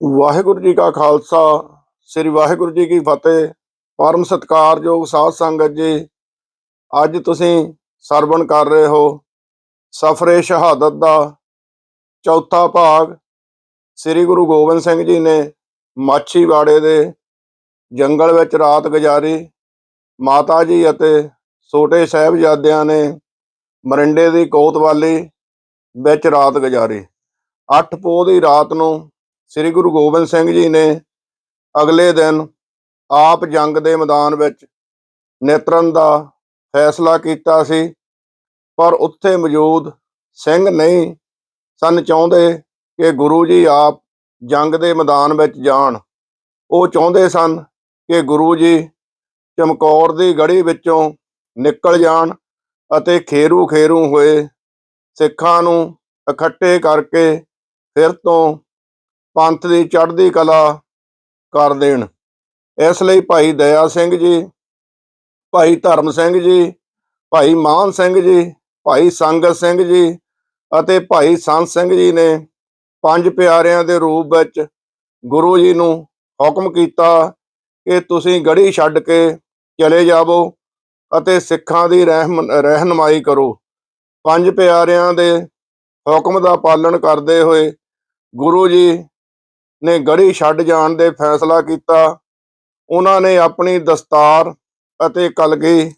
ਵਾਹਿਗੁਰੂ ਜੀ ਕਾ ਖਾਲਸਾ, ਸ੍ਰੀ ਵਾਹਿਗੁਰੂ ਜੀ ਕੀ ਫਤਿਹ, ਪਰਮ ਸਤਿਕਾਰਯੋਗ ਸਾਧ ਸੰਗਤ ਜੀ। ਅੱਜ ਤੁਸੀਂ ਸਰਵਣ ਕਰ ਰਹੇ ਹੋ ਸਫਰੇ ਸ਼ਹਾਦਤ ਦਾ ਚੌਥਾ ਭਾਗ। ਸ੍ਰੀ ਗੁਰੂ ਗੋਬਿੰਦ ਸਿੰਘ ਜੀ ਨੇ ਮਾਛੀਵਾੜੇ ਦੇ ਜੰਗਲ ਵਿੱਚ ਰਾਤ ਗੁਜ਼ਾਰੀ। ਮਾਤਾ ਜੀ ਅਤੇ ਛੋਟੇ ਸਾਹਿਬਜ਼ਾਦਿਆਂ ਨੇ ਮਰਿੰਡੇ ਦੀ ਕੋਤਵਾਲੀ ਵਿੱਚ ਰਾਤ ਗੁਜ਼ਾਰੀ। ਅੱਠ ਪੋਹ ਦੀ ਰਾਤ ਨੂੰ ਸ੍ਰੀ ਗੁਰੂ ਗੋਬਿੰਦ ਸਿੰਘ ਜੀ ਨੇ ਅਗਲੇ ਦਿਨ ਆਪ ਜੰਗ ਦੇ ਮੈਦਾਨ ਵਿੱਚ ਨੇਤਰਨ ਦਾ ਫੈਸਲਾ ਕੀਤਾ ਸੀ, ਪਰ ਉੱਥੇ ਮੌਜੂਦ ਸਿੰਘ ਨਹੀਂ ਸਨ ਚਾਹੁੰਦੇ ਕਿ ਗੁਰੂ ਜੀ ਆਪ ਜੰਗ ਦੇ ਮੈਦਾਨ ਵਿੱਚ ਜਾਣ। ਉਹ ਚਾਹੁੰਦੇ ਸਨ ਕਿ ਗੁਰੂ ਜੀ ਚਮਕੌਰ ਦੀ ਗੜੀ ਵਿੱਚੋਂ ਨਿਕਲ ਜਾਣ ਅਤੇ ਖੇਰੂ ਖੇਰੂ ਹੋਏ ਸਿੱਖਾਂ ਨੂੰ ਇਕੱਠੇ ਕਰਕੇ ਫਿਰ ਤੋਂ ਪੰਥ ਦੀ ਚੜ੍ਹਦੀ ਕਲਾ ਕਰ ਦੇਣ। ਇਸ ਲਈ ਭਾਈ ਦਇਆ ਸਿੰਘ ਜੀ, ਭਾਈ ਧਰਮ ਸਿੰਘ ਜੀ, ਭਾਈ ਮਾਨ ਸਿੰਘ ਜੀ, ਭਾਈ ਸੰਗਤ ਸਿੰਘ ਜੀ ਅਤੇ ਭਾਈ ਸੰਤ ਸਿੰਘ ਜੀ ਨੇ ਪੰਜ ਪਿਆਰਿਆਂ ਦੇ ਰੂਪ ਵਿੱਚ ਗੁਰੂ ਜੀ ਨੂੰ ਹੁਕਮ ਕੀਤਾ ਕਿ ਤੁਸੀਂ ਗੜੀ ਛੱਡ ਕੇ ਚਲੇ ਜਾਵੋ ਅਤੇ ਸਿੱਖਾਂ ਦੀ ਰਹਿਮ- ਰਹਿਨਮਾਈ ਕਰੋ। ਪੰਜ ਪਿਆਰਿਆਂ ਦੇ ਹੁਕਮ ਦਾ ਪਾਲਣ ਕਰਦੇ ਹੋਏ ਗੁਰੂ ਜੀ ਨੇ ਗੜੀ ਛੱਡ ਜਾਣ ਦੇ ਫੈਸਲਾ ਕੀਤਾ। ਉਹਨਾਂ ਨੇ ਆਪਣੀ ਦਸਤਾਰ ਅਤੇ ਕਲਗੀ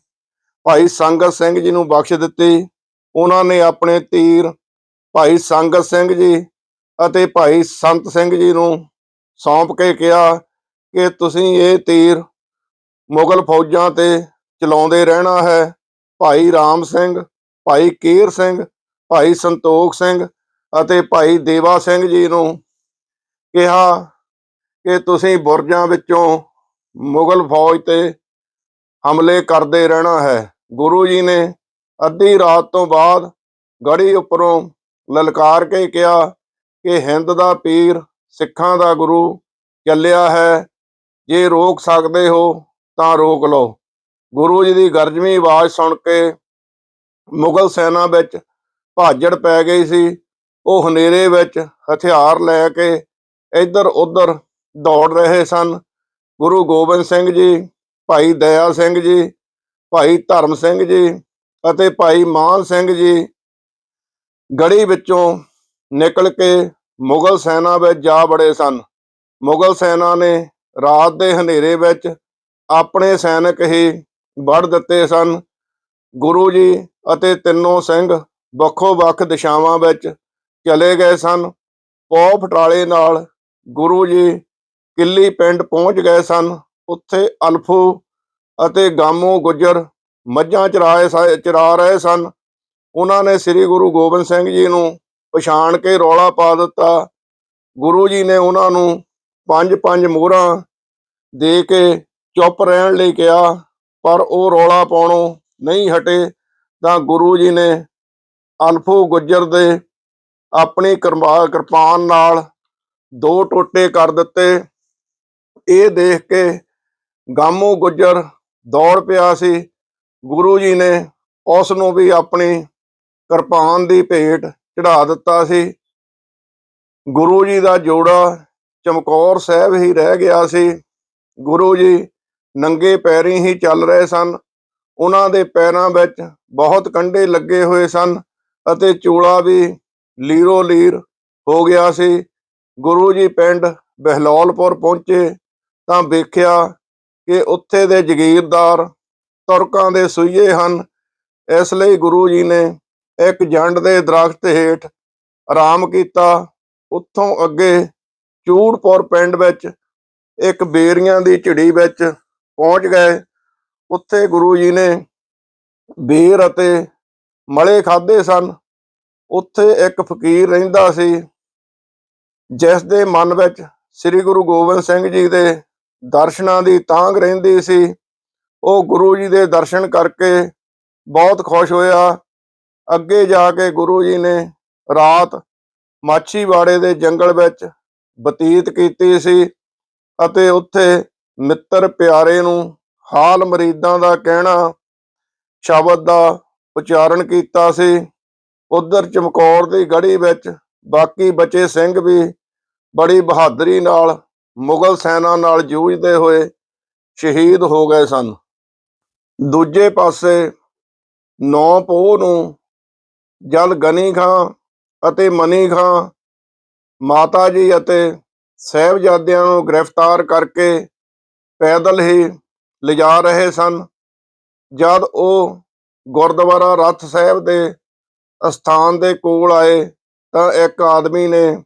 ਭਾਈ ਸੰਗਤ ਸਿੰਘ ਜੀ ਨੂੰ ਬਖਸ਼ ਦਿੱਤੀ। ਉਹਨਾਂ ਨੇ ਆਪਣੇ ਤੀਰ ਭਾਈ ਸੰਗਤ ਸਿੰਘ ਜੀ ਅਤੇ ਭਾਈ ਸੰਤ ਸਿੰਘ ਜੀ ਨੂੰ ਸੌਂਪ ਕੇ ਕਿਹਾ ਕਿ ਤੁਸੀਂ ਇਹ ਤੀਰ ਮੁਗਲ ਫੌਜਾਂ ਤੇ ਚਲਾਉਂਦੇ ਰਹਿਣਾ ਹੈ। ਭਾਈ ਰਾਮ ਸਿੰਘ, ਭਾਈ ਕੀਰ ਸਿੰਘ, ਭਾਈ ਸੰਤੋਖ ਸਿੰਘ ਅਤੇ ਭਾਈ ਦੇਵਾ ਸਿੰਘ ਜੀ ਨੂੰ ਕਿਹਾ ਕਿ ਤੁਸੀਂ ਬੁਰਜਾਂ ਵਿੱਚੋਂ ਮੁਗਲ ਫੌਜ ਤੇ ਹਮਲੇ ਕਰਦੇ ਰਹਿਣਾ ਹੈ। ਗੁਰੂ ਜੀ ਨੇ ਅੱਧੀ ਰਾਤ ਤੋਂ ਬਾਅਦ ਗੜੀ ਉੱਪਰੋਂ ਲਲਕਾਰ ਕੇ ਕਿਹਾ ਕਿ ਹਿੰਦ ਦਾ ਪੀਰ, ਸਿੱਖਾਂ ਦਾ ਗੁਰੂ ਚੱਲਿਆ ਹੈ। ਜੇ ਰੋਕ ਸਕਦੇ ਹੋ ਤਾਂ ਰੋਕ ਲਓ। ਗੁਰੂ ਜੀ ਦੀ ਗਰਜਵੀਂ ਆਵਾਜ਼ ਸੁਣ ਕੇ ਮੁਗਲ ਸੈਨਾ ਵਿੱਚ ਭਾਜੜ ਪੈ ਗਈ ਸੀ। ਉਹ ਹਨੇਰੇ ਵਿੱਚ ਹਥਿਆਰ ਲੈ ਕੇ ਇੱਧਰ ਉੱਧਰ ਦੌੜ ਰਹੇ ਸਨ। ਗੁਰੂ ਗੋਬਿੰਦ ਸਿੰਘ ਜੀ, ਭਾਈ ਦਇਆ ਸਿੰਘ ਜੀ, ਭਾਈ ਧਰਮ ਸਿੰਘ ਜੀ ਅਤੇ ਭਾਈ ਮਾਨ ਸਿੰਘ ਜੀ ਗੜੀ ਵਿੱਚੋਂ ਨਿਕਲ ਕੇ ਮੁਗਲ ਸੈਨਾ ਵਿੱਚ ਜਾ ਬੜੇ ਸਨ। ਮੁਗਲ ਸੈਨਾ ਨੇ ਰਾਤ ਦੇ ਹਨੇਰੇ ਵਿੱਚ ਆਪਣੇ ਸੈਨਿਕ ਹੀ ਵੜ ਦਿੱਤੇ ਸਨ। ਗੁਰੂ ਜੀ ਅਤੇ ਤਿੰਨੋਂ ਸਿੰਘ ਵੱਖੋ ਵੱਖ ਦਿਸ਼ਾਵਾਂ ਵਿੱਚ ਚਲੇ ਗਏ ਸਨ। ਪੌ ਫਟਾਲੇ ਨਾਲ ਗੁਰੂ ਜੀ ਕਿੱਲੀ ਪਿੰਡ ਪਹੁੰਚ ਗਏ ਸਨ। ਉੱਥੇ ਅਲਫੂ ਅਤੇ ਗਾਮੋ ਗੁੱਜਰ ਮੱਝਾਂ ਚਰਾਏ ਸ- ਚਰਾ ਰਹੇ ਸਨ। ਉਹਨਾਂ ਨੇ ਸ੍ਰੀ ਗੁਰੂ ਗੋਬਿੰਦ ਸਿੰਘ ਜੀ ਨੂੰ ਪਛਾਣ ਕੇ ਰੌਲਾ ਪਾ ਦਿੱਤਾ। ਗੁਰੂ ਜੀ ਨੇ ਉਹਨਾਂ ਨੂੰ ਪੰਜ ਪੰਜ ਮੋਹਰਾਂ ਦੇ ਕੇ ਚੁੱਪ ਰਹਿਣ ਲਈ ਕਿਹਾ, ਪਰ ਉਹ ਰੌਲਾ ਪਾਉਣੋਂ ਨਹੀਂ ਹਟੇ। ਤਾਂ ਗੁਰੂ ਜੀ ਨੇ ਅਲਫੂ ਗੁੱਜਰ ਦੇ ਆਪਣੀ ਕਿਰਪਾ ਕਿਰਪਾਨ ਨਾਲ ਦੋ ਟੋਟੇ ਕਰ ਦਿੱਤੇ। ਇਹ ਦੇਖ ਕੇ ਗਾਮੂ ਗੁੱਜਰ ਦੌੜ ਪਿਆ ਸੀ। ਗੁਰੂ ਜੀ ਨੇ ਉਸ ਨੂੰ ਵੀ ਆਪਣੀ ਕਿਰਪਾਨ ਦੀ ਭੇਟ ਚੜਾ ਦਿੱਤਾ ਸੀ। ਗੁਰੂ ਜੀ ਦਾ ਜੋੜਾ ਚਮਕੌਰ ਸਾਹਿਬ ਹੀ ਰਹਿ ਗਿਆ ਸੀ। ਗੁਰੂ ਜੀ ਨੰਗੇ ਪੈਰੀ ਹੀ ਚੱਲ ਰਹੇ ਸਨ। ਉਹਨਾਂ ਦੇ ਪੈਰਾਂ ਵਿੱਚ ਬਹੁਤ ਕੰਡੇ ਲੱਗੇ ਹੋਏ ਸਨ ਅਤੇ ਚੋਲਾ ਵੀ ਲੀਰੋ ਲੀਰ ਹੋ ਗਿਆ ਸੀ। ਗੁਰੂ ਜੀ ਪਿੰਡ ਬਹਿਲੋਲਪੁਰ ਪਹੁੰਚੇ ਤਾਂ ਵੇਖਿਆ ਕਿ ਉੱਥੇ ਦੇ ਜ਼ਗੀਰਦਾਰ ਤੁਰਕਾਂ ਦੇ ਸੂਈਏ ਹਨ। ਇਸ ਲਈ ਗੁਰੂ ਜੀ ਨੇ ਇੱਕ ਜੰਡ ਦੇ ਦਰਖਤ ਹੇਠ ਆਰਾਮ ਕੀਤਾ। ਉੱਥੋਂ ਅੱਗੇ ਚੂੜਪੁਰ ਪਿੰਡ ਵਿੱਚ ਇੱਕ ਬੇਰੀਆਂ ਦੀ ਝਿੜੀ ਵਿੱਚ ਪਹੁੰਚ ਗਏ। ਉੱਥੇ ਗੁਰੂ ਜੀ ਨੇ ਬੇਰ ਅਤੇ ਮਲੇ ਖਾਦੇ ਸਨ। ਉੱਥੇ ਇੱਕ ਫਕੀਰ ਰਹਿੰਦਾ ਸੀ। ਜਿਸ ਦੇ ਮਨ ਵਿੱਚ ਸ੍ਰੀ ਗੁਰੂ ਗੋਬਿੰਦ ਸਿੰਘ ਜੀ ਦੇ ਦਰਸ਼ਨਾਂ ਦੀ ਤਾਂਗ ਰਹਿੰਦੀ ਸੀ, ਉਹ ਗੁਰੂ ਜੀ ਦੇ ਦਰਸ਼ਨ ਕਰਕੇ ਬਹੁਤ ਖੁਸ਼ ਹੋਇਆ। ਅੱਗੇ ਜਾ ਕੇ ਗੁਰੂ ਜੀ ਨੇ ਰਾਤ ਮਾਛੀਵਾੜੇ ਦੇ ਜੰਗਲ ਵਿੱਚ ਬਤੀਤ ਕੀਤੀ ਸੀ ਅਤੇ ਉੱਥੇ ਮਿੱਤਰ ਪਿਆਰੇ ਨੂੰ ਹਾਲ ਮਰੀਦਾਂ ਦਾ ਕਹਿਣਾ ਸ਼ਬਦ ਦਾ ਉਚਾਰਨ ਕੀਤਾ ਸੀ। ਉਧਰ ਚਮਕੌਰ ਦੀ ਗੜੀ ਵਿੱਚ ਬਾਕੀ ਬਚੇ ਸਿੰਘ ਵੀ ਬੜੀ ਬਹਾਦਰੀ ਨਾਲ ਮੁਗਲ ਸੈਨਾ ਨਾਲ ਜੂਝਦੇ ਹੋਏ ਸ਼ਹੀਦ ਹੋ ਗਏ ਸਨ। ਦੂਜੇ ਪਾਸੇ ਨੌ ਪੋਹ ਨੂੰ ਜਦ ਗਨੀ ਖਾਂ ਅਤੇ ਮਨੀ ਖਾਂ ਮਾਤਾ ਜੀ ਅਤੇ ਸਹਿਬਜ਼ਾਦਿਆਂ ਨੂੰ ਗ੍ਰਿਫਤਾਰ ਕਰਕੇ ਪੈਦਲ ਹੀ ਲਿਜਾ ਰਹੇ ਸਨ। ਜਦ ਉਹ ਗੁਰਦੁਆਰਾ ਰੱਥ ਸਾਹਿਬ ਦੇ ਅਸਥਾਨ ਦੇ ਕੋਲ ਆਏ ਤਾਂ ਇੱਕ ਆਦਮੀ ਨੇ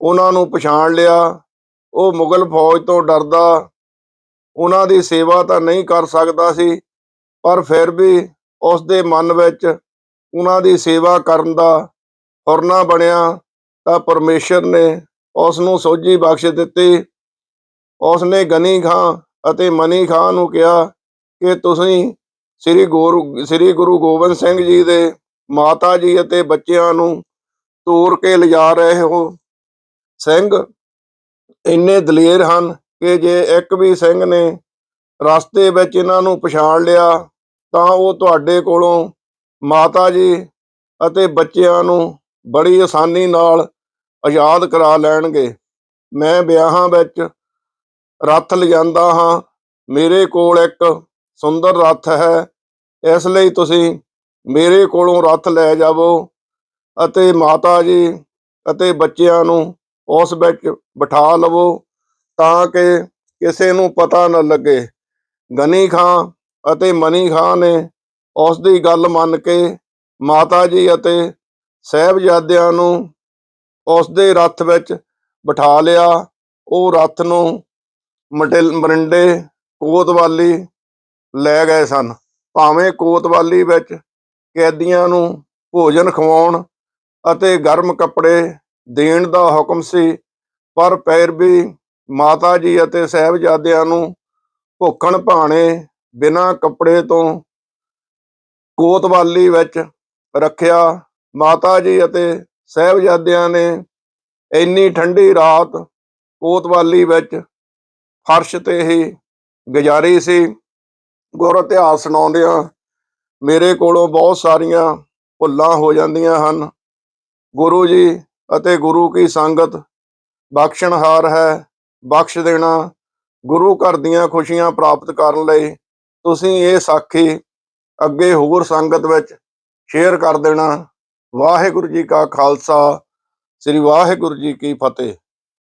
ਉਹਨਾਂ ਨੂੰ ਪਛਾਣ ਲਿਆ। ਉਹ ਮੁਗਲ ਫੌਜ ਤੋਂ ਡਰਦਾ। ਉਹਨਾਂ ਦੀ ਸੇਵਾ ਤਾਂ ਨਹੀਂ ਕਰ ਸਕਦਾ ਸੀ, ਪਰ ਫਿਰ ਵੀ ਉਸ ਦੇ ਮਨ ਵਿੱਚ ਉਹਨਾਂ ਦੀ ਸੇਵਾ ਕਰਨ ਦਾ ਹੁਰਨਾ ਬਣਿਆ ਤਾਂ ਪਰਮੇਸ਼ਰ ਨੇ ਉਸ ਨੂੰ ਸੋਝੀ ਬਖਸ਼ ਦਿੱਤੀ। ਉਸ ਨੇ ਗਨੀ ਖਾਂ ਅਤੇ ਮਨੀ ਖਾਂ ਨੂੰ ਕਿਹਾ ਕਿ ਤੁਸੀਂ ਸ੍ਰੀ ਗੁਰੂ ਸ੍ਰੀ ਗੁਰੂ ਗੋਬਿੰਦ ਸਿੰਘ ਜੀ ਦੇ ਮਾਤਾ ਜੀ ਅਤੇ ਬੱਚਿਆਂ ਨੂੰ ਤੋਰ ਕੇ ਲਿਜਾ ਰਹੇ ਹੋ। ਸਿੰਘ, ਇੰਨੇ ਦਲੇਰ ਹਨ ਕਿ ਜੇ ਇੱਕ ਵੀ ਸਿੰਘ ਨੇ ਰਸਤੇ ਵਿੱਚ ਇਹਨਾਂ ਨੂੰ ਪਛਾਣ ਲਿਆ, ਤਾਂ ਉਹ ਤੁਹਾਡੇ ਕੋਲੋਂ ਮਾਤਾ ਜੀ ਅਤੇ ਬੱਚਿਆਂ ਨੂੰ ਬੜੀ ਆਸਾਨੀ ਨਾਲ ਆਜ਼ਾਦ ਕਰਾ ਲੈਣਗੇ। ਮੈਂ ਵਿਆਹਾਂ ਵਿੱਚ ਰੱਥ ਲਿਜਾਂਦਾ ਹਾਂ। ਮੇਰੇ ਕੋਲ ਇੱਕ ਸੁੰਦਰ ਰੱਥ ਹੈ। ਇਸ ਲਈ ਤੁਸੀਂ ਮੇਰੇ ਕੋਲੋਂ ਰੱਥ ਲੈ ਜਾਵੋ। ਅਤੇ ਮਾਤਾ ਜੀ ਅਤੇ ਬੱਚਿਆਂ ਨੂੰ ਉਸ ਵਿੱਚ ਬਿਠਾ ਲਵੋ ਤਾਂ ਕਿ ਕਿਸੇ ਨੂੰ ਪਤਾ ਨਾ ਲੱਗੇ। ਗਨੀ ਖਾਂ ਅਤੇ ਮਨੀ ਖਾਂ ਨੇ ਉਸ ਦੀ ਗੱਲ ਮੰਨ ਕੇ ਮਾਤਾ ਜੀ ਅਤੇ ਸਹਿਬਜ਼ਾਦਿਆਂ ਨੂੰ ਉਸ ਦੇ ਰੱਥ ਵਿੱਚ ਬਿਠਾ ਲਿਆ। ਉਹ ਰੱਥ ਨੂੰ ਮਟਿਲ ਮਰਿੰਡੇ, ਕੋਤਵਾਲੀ ਲੈ ਗਏ ਸਨ। ਭਾਵੇਂ ਕੋਤਵਾਲੀ ਵਿੱਚ ਕੈਦੀਆਂ ਨੂੰ ਭੋਜਨ ਖਵਾਉਣ ਅਤੇ ਗਰਮ ਕੱਪੜੇ ਦੇਣ ਦਾ ਹੁਕਮ ਸੀ, ਪਰ ਫਿਰ ਵੀ ਮਾਤਾ ਜੀ ਅਤੇ ਸਹਿਬਜ਼ਾਦਿਆਂ ਨੂੰ ਭੁੱਖਣ ਭਾਣੇ ਬਿਨਾਂ ਕੱਪੜੇ ਤੋਂ ਕੋਤਵਾਲੀ ਵਿੱਚ ਰੱਖਿਆ। ਮਾਤਾ ਜੀ ਅਤੇ ਸਹਿਬਜ਼ਾਦਿਆਂ ਨੇ ਇੰਨੀ ਠੰਡੀ ਰਾਤ ਕੋਤਵਾਲੀ ਵਿੱਚ ਫਰਸ਼ ਤੇ ਹੀ ਗੁਜ਼ਾਰੀ ਸੀ। ਗੁਰ ਇਤਿਹਾਸ ਸੁਣਾਉਂਦਿਆਂ ਮੇਰੇ ਕੋਲੋਂ ਬਹੁਤ ਸਾਰੀਆਂ ਭੁੱਲਾਂ ਹੋ ਜਾਂਦੀਆਂ ਹਨ। ਗੁਰੂ ਜੀ ਅਤੇ ਗੁਰੂ ਕੀ ਸੰਗਤ ਬਖਸ਼ਣਹਾਰ ਹੈ, ਬਖਸ਼ ਦੇਣਾ। ਗੁਰੂ ਘਰ ਦੀਆਂ ਖੁਸ਼ੀਆਂ ਪ੍ਰਾਪਤ ਕਰਨ ਲਈ ਤੁਸੀਂ ਇਹ ਸਾਖੀ ਅੱਗੇ ਹੋਰ ਸੰਗਤ ਵਿੱਚ ਸ਼ੇਅਰ ਕਰ ਦੇਣਾ। ਵਾਹਿਗੁਰੂ ਜੀ ਕਾ ਖਾਲਸਾ, ਸ੍ਰੀ ਵਾਹਿਗੁਰੂ ਜੀ ਕੀ ਫਤਿਹ।